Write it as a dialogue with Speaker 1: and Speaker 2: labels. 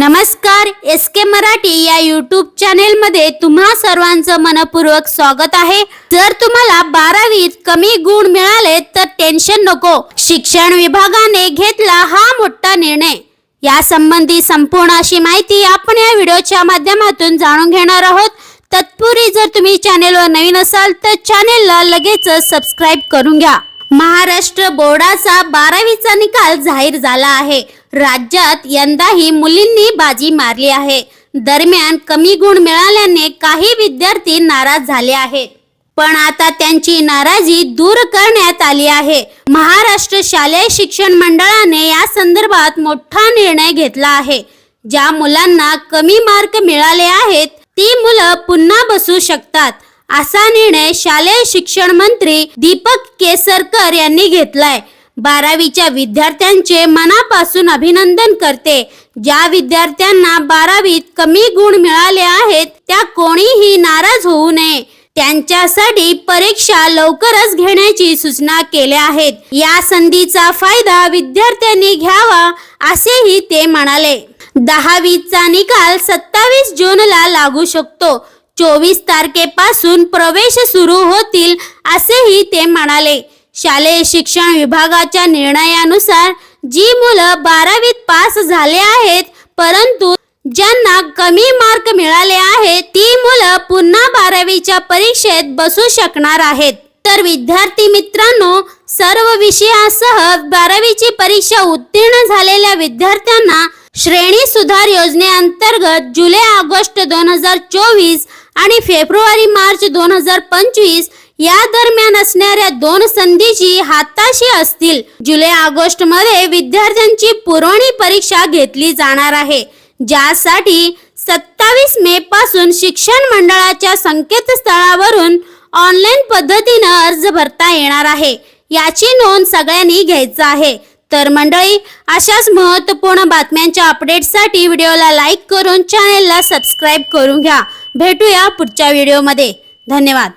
Speaker 1: नमस्कार एस के मराठी या YouTube channel मध्ये तुम्हा सर्वांचं मनपूर्वक स्वागत आहे. जर तुम्हाला बारावीत कमी गुण मिळाले तर टेन्शन नको. शिक्षण विभागाने घेतला हा मोठा निर्णय. या संबंधी संपूर्ण अशी माहिती आपण या व्हिडिओच्या माध्यमातून जाणून घेणार आहोत. तत्पूर्वी जर तुम्ही चॅनेलवर नवीन असाल तर चॅनेलला लगेच सबस्क्राईब करून घ्या. महाराष्ट्र बोर्डाचा बारावीचा निकाल जाहीर झाला आहे. राज्यात यंदाही मुलींनी बाजी मारली आहे. दरम्यान कमी गुण मिळाल्याने काही विद्यार्थी नाराज झाले आहेत. पण आता त्यांची नाराजी दूर करण्यात आली आहे. महाराष्ट्र शालेय शिक्षण मंडळाने या संदर्भात मोठा निर्णय घेतला आहे. ज्या मुलांना कमी मार्क मिळाले आहेत ती मुलं पुन्हा बसू शकतात असा निर्णय शालेय शिक्षण मंत्री दीपक केसरकर यांनी घेतलाय. बारावीच्या विद्यार्थ्यांचे मनापासून अभिनंदन करते. ज्या विद्यार्थ्यांना बारावीत कमी गुण मिळाले आहेत त्या कोणीही नाराज होऊ नये. त्यांच्यासाठी परीक्षा लवकरच घेण्याची सूचना केल्या आहेत. या संधीचा फायदा विद्यार्थ्यांनी घ्यावा असेही ते म्हणाले. दहावीचा निकाल सत्तावीस जूनला लागू शकतो. चोवीस तारखेपासून प्रवेश सुरू होतील असेही ते म्हणाले. शालेय शिक्षण विभागाच्या निर्णयानुसार जी मुलं बारावीत पास झाले आहेत परंतु ज्यांना कमी मार्क मिळाले आहेत ती मुलं पुन्हा बारावीच्या परीक्षेत बसू शकणार आहेत. तर विद्यार्थी मित्रांनो सर्व विषयासह बारावीची परीक्षा उत्तीर्ण झालेल्या विद्यार्थ्यांना श्रेणी सुधार योजनेअंतर्गत जुलै ऑगस्ट दोन हजार चोवीस आणि फेब्रुवारी मार्च दोन हजार पंचवीस या दरम्यान असणाऱ्या दोन संधीची हाताशी असतील. जुलै ऑगस्टमध्ये विद्यार्थ्यांची पुरवणी परीक्षा घेतली जाणार आहे. ज्यासाठी सत्तावीस मे पासून शिक्षण मंडळाच्या संकेतस्थळावरून ऑनलाईन पद्धतीनं अर्ज भरता येणार आहे. याची नोंद सगळ्यांनी घ्यायचं आहे. तर मंडळी अशाच महत्त्वपूर्ण बातम्यांच्या अपडेटसाठी व्हिडिओला लाईक करून चॅनेलला सबस्क्राईब करून घ्या. भेटूया पुढच्या व्हिडिओमध्ये. धन्यवाद.